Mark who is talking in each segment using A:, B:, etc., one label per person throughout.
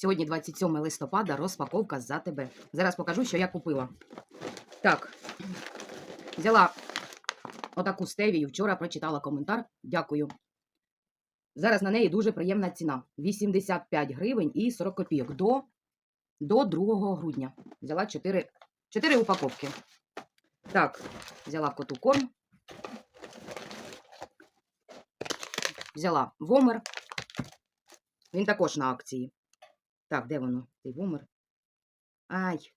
A: Сьогодні 27 листопада, розпаковка за тебе. Зараз покажу, що я купила. Так, взяла отаку стевію. Вчора прочитала коментар. Дякую. Зараз на неї дуже приємна ціна. 85 гривень і 40 копійок до, до 2 грудня. Взяла 4, 4 упаковки. Так, взяла коту корм. Взяла вомер. Він також на акції. Так, де воно? Цей вомер? Ай.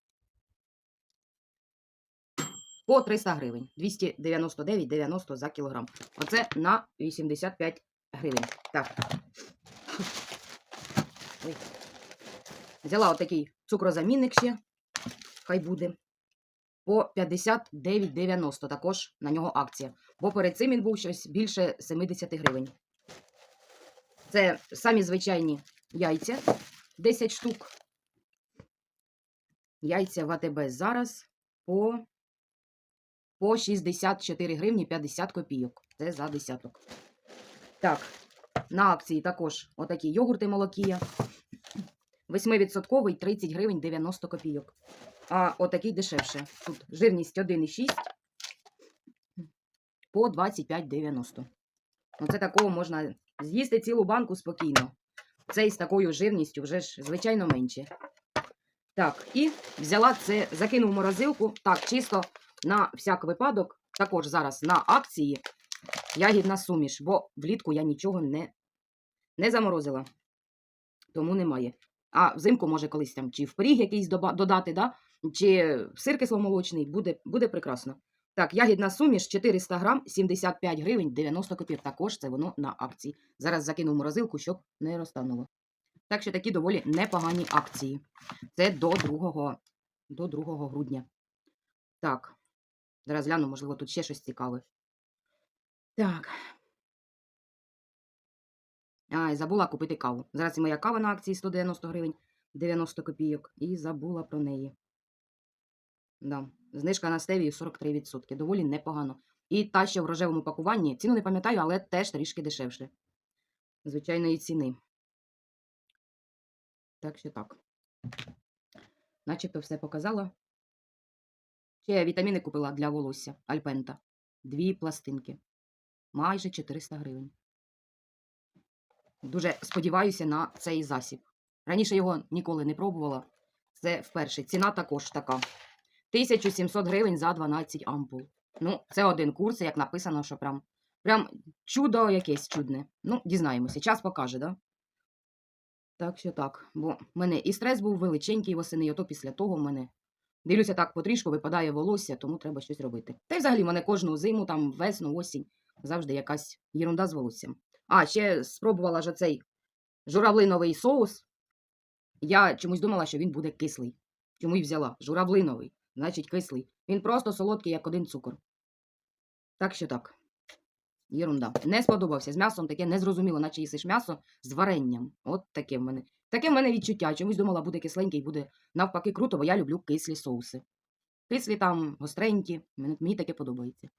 A: По 300 гривень. 299,90 за кілограм. Оце на 85 гривень. Так. Ой. Взяла отакий цукрозамінник ще. Хай буде. По 59,90 також на нього акція. Бо перед цим він був щось більше 70 гривень. Це самі звичайні яйця. 10 штук. Яйця в АТБ зараз по, по 64 гривні 50 копійок. Це за десяток. Так, на акції також отакі йогурти молокія. 8% 30 гривень 90 копійок. А отакий дешевше. Тут жирність 1,6 по 25,90. Оце такого можна з'їсти цілу банку спокійно. Цей з такою жирністю вже ж, звичайно, менше. Так, і взяла це, закинув в морозилку. Так, чисто на всяк випадок. Також зараз на акції ягідна суміш, бо влітку я нічого не, не заморозила. Тому немає. А взимку, може, колись там чи впріг якийсь додати, да? чи сир кисломолочний, буде, буде прекрасно. Так, ягідна суміш 400 грам, 75 гривень, 90 копійок. Також це воно на акції. Зараз закинув морозилку, щоб не розтануло. Так що такі доволі непогані акції. Це до 2, до 2 грудня. Так, зараз гляну, можливо, тут ще щось цікаве. Так. А, і забула купити каву. Зараз і моя кава на акції 190 гривень, 90 копійок. І забула про неї. Да. Знижка на стевію 43%. Доволі непогано. І та ще в рожевому пакуванні. Ціну не пам'ятаю, але теж трішки дешевше. Звичайної ціни. Так що так. Начебто все показала. Ще вітаміни купила для волосся Альпента. Дві пластинки. Майже 400 гривень. Дуже сподіваюся на цей засіб. Раніше його ніколи не пробувала. Це вперше. Ціна також така. 1700 гривень за 12 ампул. Ну, це один курс, як написано, що прям, прям чудо якесь чудне. Ну, дізнаємося. Час покаже, да? Так що так. Бо в мене і стрес був величенький восени, і ото після того в мене. Дивлюся, так потрішку випадає волосся, тому треба щось робити. Та й взагалі в мене кожну зиму, там весну, осінь, завжди якась єрунда з волоссям. А, ще спробувала ж оцей журавлиновий соус. Я чомусь думала, що він буде кислий. Чому й взяла? Журавлиновий, значить кислий. Він просто солодкий, як один цукор. Так що так. Єрунда. Не сподобався. З м'ясом таке незрозуміло, наче їсиш м'ясо з варенням. От таке в мене. Таке в мене відчуття. Чомусь думала, буде кисленький, буде навпаки круто, бо я люблю кислі соуси. Кислі там, гостренькі. Мені, таке подобається.